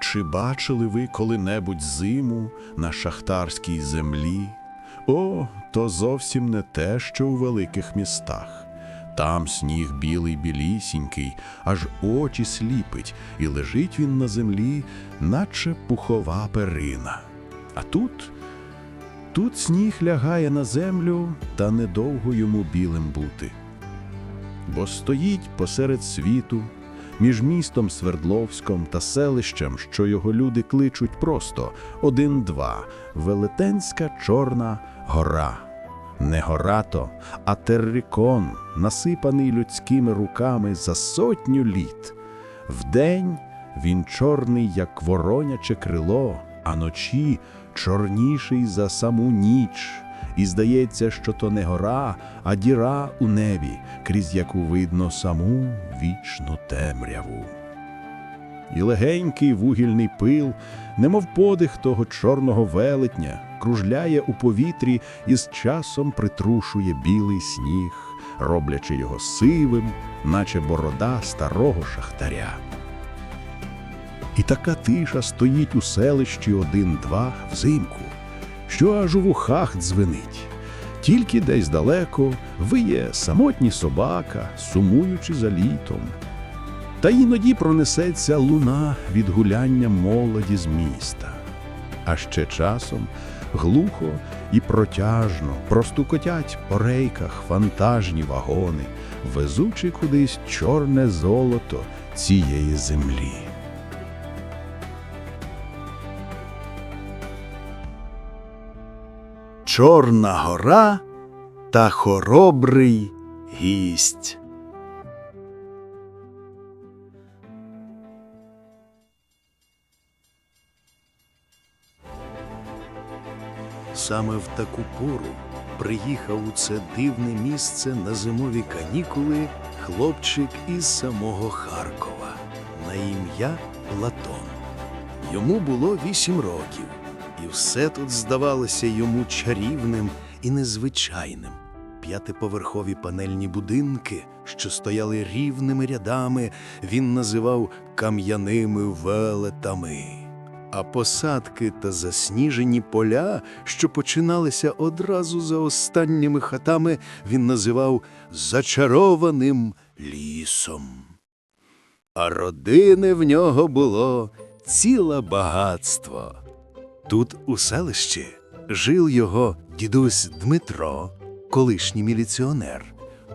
Чи бачили ви коли-небудь зиму на шахтарській землі? О, то зовсім не те, що у великих містах. Там сніг білий білісінький, аж очі сліпить, і лежить він на землі, наче пухова перина. А тут, тут сніг лягає на землю, та недовго йому білим бути. Бо стоїть посеред світу, між містом Свердловськом та селищем, що його люди кличуть просто один-два, велетенська Чорна гора. Не гора то, а террикон, насипаний людськими руками за сотню літ. Вдень він чорний, як вороняче крило, а ночі чорніший за саму ніч. І здається, що то не гора, а діра у небі, крізь яку видно саму вічну темряву. І легенький вугільний пил, немов подих того чорного велетня, кружляє у повітрі і з часом притрушує білий сніг, роблячи його сивим, наче борода старого шахтаря. І така тиша стоїть у селищі один-два взимку, що аж у вухах дзвенить. Тільки десь далеко виє самотній собака, сумуючи за літом. Та іноді пронесеться луна від гуляння молоді з міста. А ще часом глухо і протяжно простукотять по рейках фантажні вагони, везучи кудись чорне золото цієї землі. Чорна гора та хоробрий гість. Саме в таку пору приїхав у це дивне місце на зимові канікули хлопчик із самого Харкова на ім'я Платон. Йому було вісім років, і все тут здавалося йому чарівним і незвичайним. П'ятиповерхові панельні будинки, що стояли рівними рядами, він називав кам'яними велетами а посадки та засніжені поля, що починалися одразу за останніми хатами, він називав зачарованим лісом. А родини в нього було ціле багатство. Тут, у селищі, жив його дідусь Дмитро, колишній міліціонер.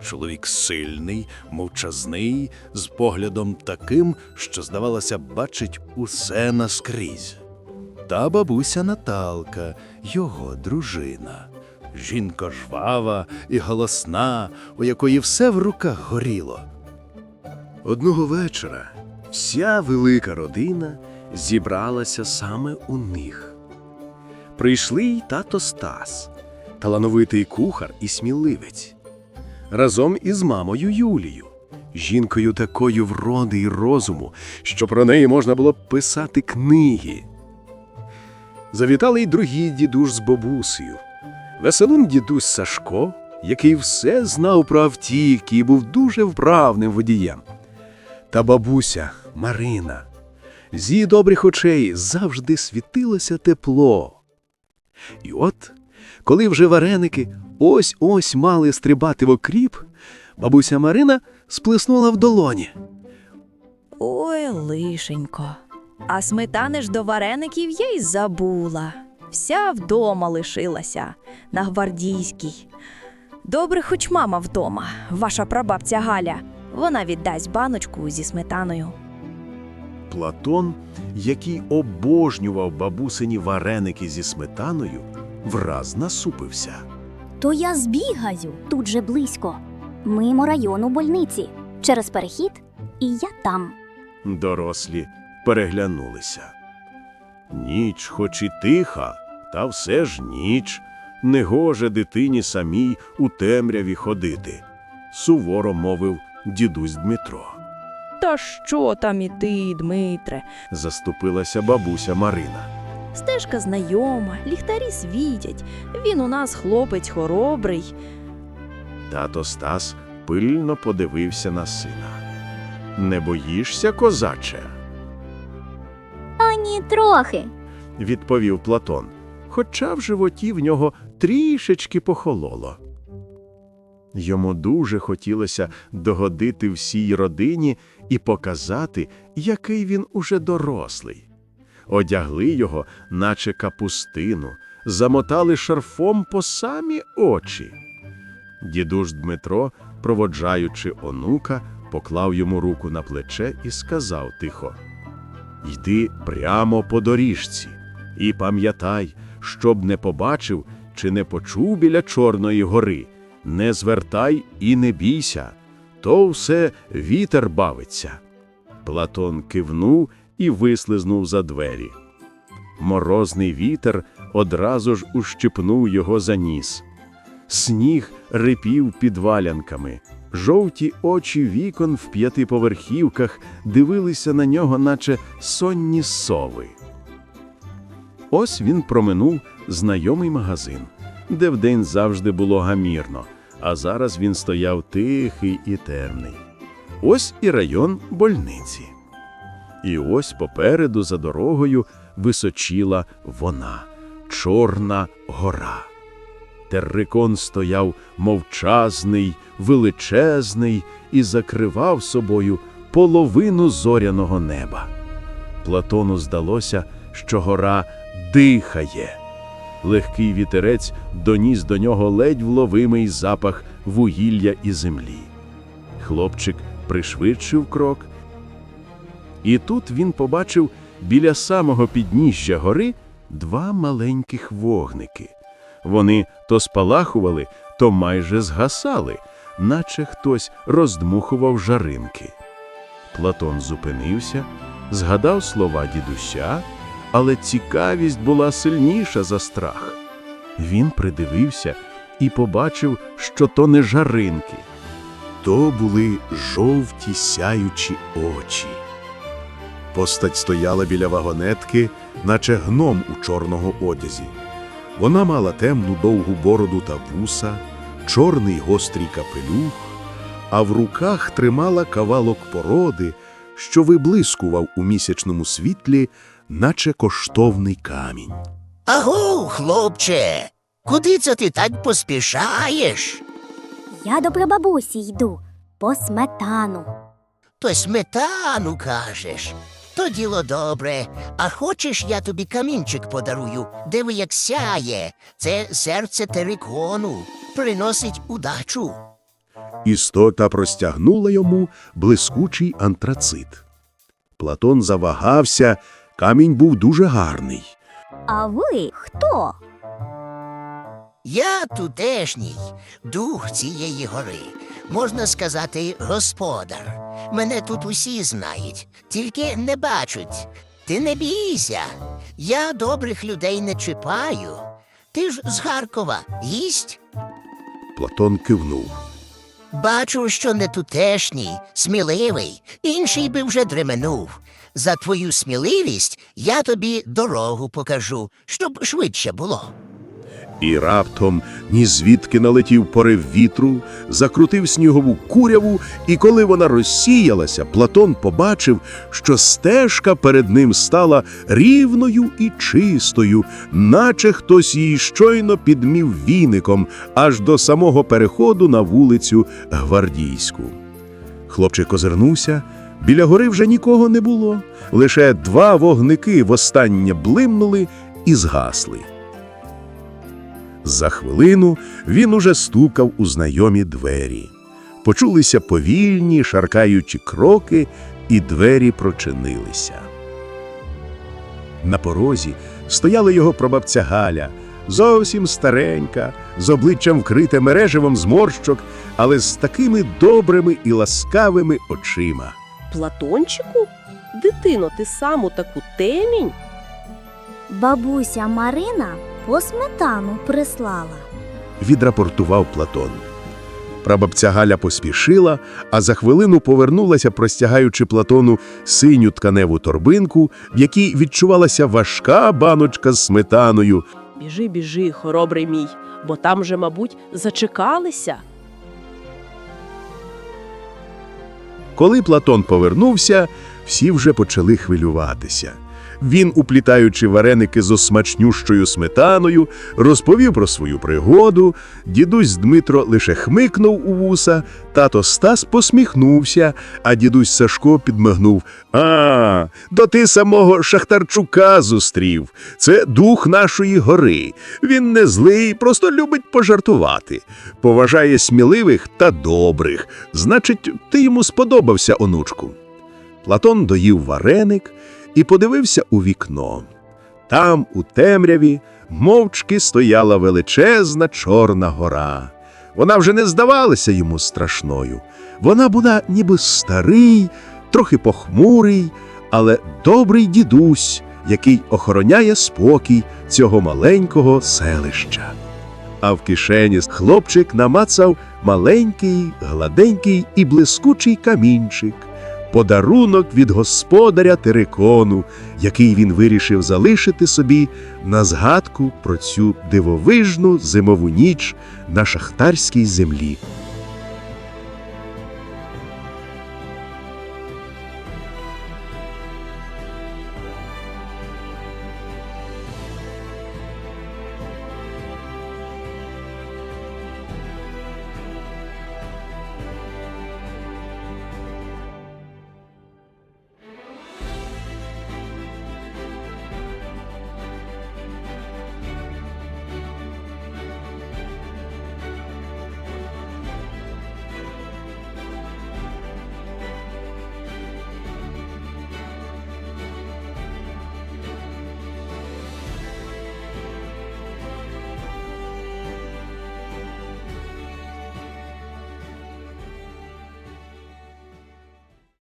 Чоловік сильний, мовчазний, з поглядом таким, що, здавалося, бачить усе наскрізь. Та бабуся Наталка, його дружина. Жінка жвава і голосна, у якої все в руках горіло. Одного вечора вся велика родина зібралася саме у них. Прийшли й тато Стас, талановитий кухар і сміливець разом із мамою Юлією, жінкою такою вроди й розуму, що про неї можна було б писати книги. Завітали й другі дідуш з бабусею. Веселун дідусь Сашко, який все знав про автівки і був дуже вправним водієм. Та бабуся Марина. З її добрих очей завжди світилося тепло. І от, коли вже вареники ось ось мали стрибати в окріп, бабуся Марина сплеснула в долоні. Ой, лишенько. А сметани ж до вареників я й забула. Вся вдома лишилася на гвардійській. Добре, хоч мама вдома, ваша прабабця Галя. Вона віддасть баночку зі сметаною. Платон, який обожнював бабусині вареники зі сметаною, враз насупився. То я збігаю тут же близько, мимо району больниці, через перехід, і я там. Дорослі переглянулися. Ніч, хоч і тиха, та все ж ніч, негоже дитині самій у темряві ходити, суворо мовив дідусь Дмитро. Та що там іти, Дмитре? Заступилася бабуся Марина. Стежка знайома, ліхтарі світять. Він у нас хлопець хоробрий. Тато Стас пильно подивився на сина. Не боїшся, козаче? А Ні, трохи. відповів Платон, хоча в животі в нього трішечки похололо. Йому дуже хотілося догодити всій родині і показати, який він уже дорослий. Одягли його, наче капустину, замотали шарфом по самі очі. Дідуш Дмитро, проводжаючи онука, поклав йому руку на плече і сказав тихо: Йди прямо по доріжці, і пам'ятай, щоб не побачив чи не почув біля Чорної гори, не звертай і не бійся, то все вітер бавиться. Платон кивнув і вислизнув за двері. Морозний вітер одразу ж ущипнув його за ніс. Сніг рипів під валянками. Жовті очі вікон в п'ятиповерхівках дивилися на нього, наче сонні сови. Ось він проминув знайомий магазин, де вдень завжди було гамірно, а зараз він стояв тихий і темний. Ось і район больниці. І ось попереду за дорогою височіла вона, Чорна гора. Террикон стояв мовчазний, величезний і закривав собою половину зоряного неба. Платону здалося, що гора дихає. Легкий вітерець доніс до нього ледь вловимий запах вугілля і землі. Хлопчик пришвидшив крок, і тут він побачив біля самого підніжжя гори два маленьких вогники. Вони то спалахували, то майже згасали, наче хтось роздмухував жаринки. Платон зупинився, згадав слова дідуся, але цікавість була сильніша за страх. Він придивився і побачив, що то не жаринки. То були жовті сяючі очі. Постать стояла біля вагонетки, наче гном у чорного одязі. Вона мала темну довгу бороду та вуса, чорний гострий капелюх, а в руках тримала кавалок породи, що виблискував у місячному світлі, наче коштовний камінь. Аго, хлопче, куди це ти так поспішаєш? Я до прабабусі йду по сметану. То сметану кажеш. То діло добре. А хочеш, я тобі камінчик подарую, диви, як сяє. Це серце терикону, приносить удачу. Істота простягнула йому блискучий антрацит. Платон завагався, камінь був дуже гарний. А ви хто? Я тутешній, дух цієї гори, можна сказати, господар. Мене тут усі знають, тільки не бачать. Ти не бійся, я добрих людей не чіпаю. Ти ж з Харкова їсть? Платон кивнув. Бачу, що не тутешній, сміливий, інший би вже дременув. За твою сміливість я тобі дорогу покажу, щоб швидше було. І раптом ні звідки налетів порив вітру, закрутив снігову куряву, і коли вона розсіялася, Платон побачив, що стежка перед ним стала рівною і чистою, наче хтось її щойно підмів віником аж до самого переходу на вулицю Гвардійську. Хлопчик озирнувся. Біля гори вже нікого не було, лише два вогники востаннє блимнули і згасли. За хвилину він уже стукав у знайомі двері. Почулися повільні, шаркаючі кроки, і двері прочинилися. На порозі стояла його прабабця Галя, зовсім старенька, з обличчям вкрите мереживом зморщок, але з такими добрими і ласкавими очима. Платончику? Дитино, ти сам у таку темінь? Бабуся Марина по сметану прислала. відрапортував Платон. Прабабця Галя поспішила, а за хвилину повернулася, простягаючи Платону синю тканеву торбинку, в якій відчувалася важка баночка з сметаною. Біжи, біжи, хоробрий мій, бо там же, мабуть, зачекалися. Коли Платон повернувся, всі вже почали хвилюватися. Він, уплітаючи вареники з осмачнющою сметаною, розповів про свою пригоду. Дідусь Дмитро лише хмикнув у вуса, тато Стас посміхнувся, а дідусь Сашко підмигнув. А, то ти самого Шахтарчука зустрів. Це дух нашої гори. Він не злий, просто любить пожартувати. Поважає сміливих та добрих. Значить, ти йому сподобався, онучку. Платон доїв вареник і подивився у вікно. Там, у темряві, мовчки стояла величезна Чорна гора. Вона вже не здавалася йому страшною. Вона була ніби старий, трохи похмурий, але добрий дідусь, який охороняє спокій цього маленького селища. А в кишені хлопчик намацав маленький, гладенький і блискучий камінчик, подарунок від господаря Терекону, який він вирішив залишити собі на згадку про цю дивовижну зимову ніч на шахтарській землі.